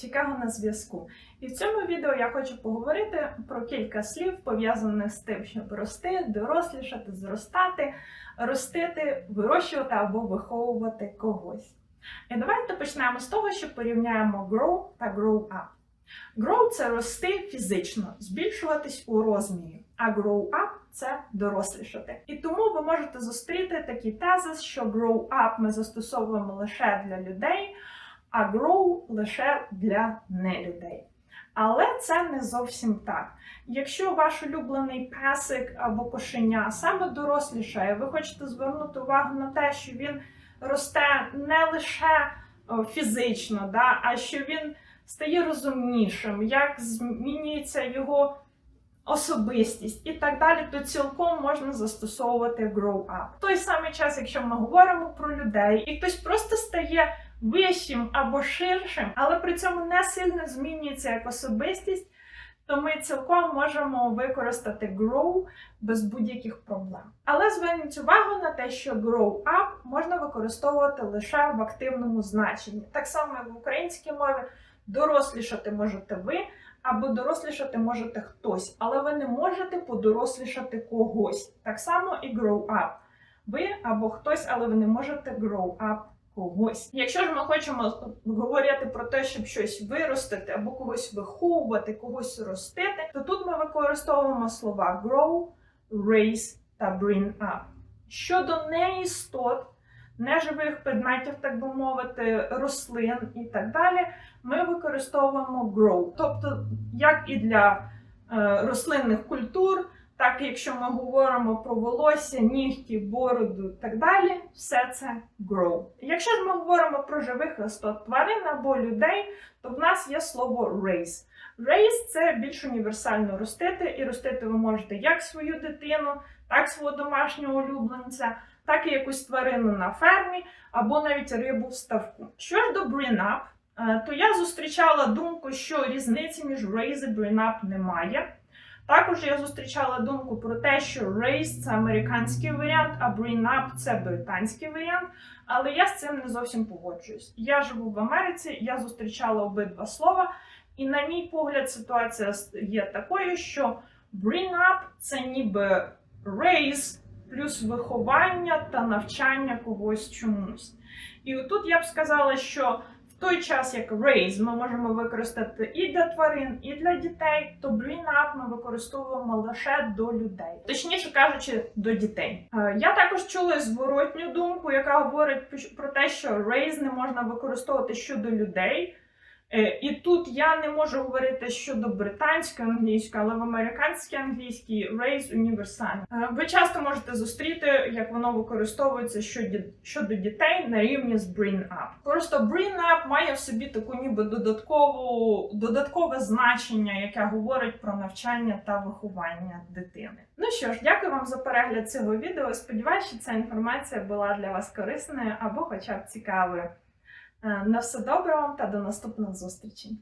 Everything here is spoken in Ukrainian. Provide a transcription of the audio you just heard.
Чикаго на зв'язку. І в цьому відео я хочу поговорити про кілька слів, пов'язаних з тим, щоб рости, дорослішати, зростати, ростити, вирощувати або виховувати когось. І давайте почнемо з того, що порівняємо grow та grow up. Grow це рости фізично, збільшуватись у розмірі, а grow up це дорослішати. І тому ви можете зустріти такий тезис, що grow up ми застосовуємо лише для людей, а grow лише для нелюдей. Але це не зовсім так. Якщо ваш улюблений песик або кошеня саме дорослішає, ви хочете звернути увагу на те, що він росте не лише фізично, да, а що він стає розумнішим, як змінюється його особистість і так далі, то цілком можна застосовувати grow up. В той самий час, якщо ми говоримо про людей, і хтось просто стає вищим або ширшим, але при цьому не сильно змінюється як особистість, то ми цілком можемо використати grow без будь-яких проблем. Але зверніть увагу на те, що grow up можна використовувати лише в активному значенні. Так само, як в українській мові, дорослішати можете ви, або дорослішати можете хтось, але ви не можете подорослішати когось. Так само і grow up. Ви або хтось, але ви не можете grow up когось. Якщо ж ми хочемо говорити про те, щоб щось виростити або когось виховувати, когось ростити, то тут ми використовуємо слова grow, raise та bring up. Щодо неістот, неживих предметів, так би мовити, рослин і так далі, ми використовуємо grow. Тобто, як і для е, рослинних культур, так якщо ми говоримо про волосся, нігті, бороду і так далі, все це grow. Якщо ж ми говоримо про живих істот тварин або людей, то в нас є слово raise. Raise – це більш універсально ростити, і ростити ви можете як свою дитину, так свого домашнього улюбленця, так і якусь тварину на фермі, або навіть рибу в ставку. Що ж до bring up, е, то я зустрічала думку, що різниці між raise і bring up немає. Також я зустрічала думку про те, що raise – це американський варіант, а bring up – це британський варіант. Але я з цим не зовсім погоджуюсь. Я живу в Америці, я зустрічала обидва слова, і на мій погляд, ситуація є такою, що bring up – це ніби raise плюс виховання та навчання когось чомусь. І отут я б сказала, що той час, як raise ми можемо використати і для тварин, і для дітей, то bring up ми використовуємо лише до людей, точніше кажучи, до дітей. Е, Я також чула зворотню думку, яка говорить про те, що raise не можна використовувати щодо людей. Е, І тут я не можу говорити щодо британської англійської, але в американській англійській raise універсальний. Е, Ви часто можете зустріти, як воно використовується щодо дітей на рівні з bring up. Просто bring up має в собі таку ніби додаткову, додаткове значення, яке говорить про навчання та виховання дитини. Ну що ж, дякую вам за перегляд цього відео. Сподіваюся, що ця інформація була для вас корисною або хоча б цікавою. Е, На все добре вам та до наступних зустрічей!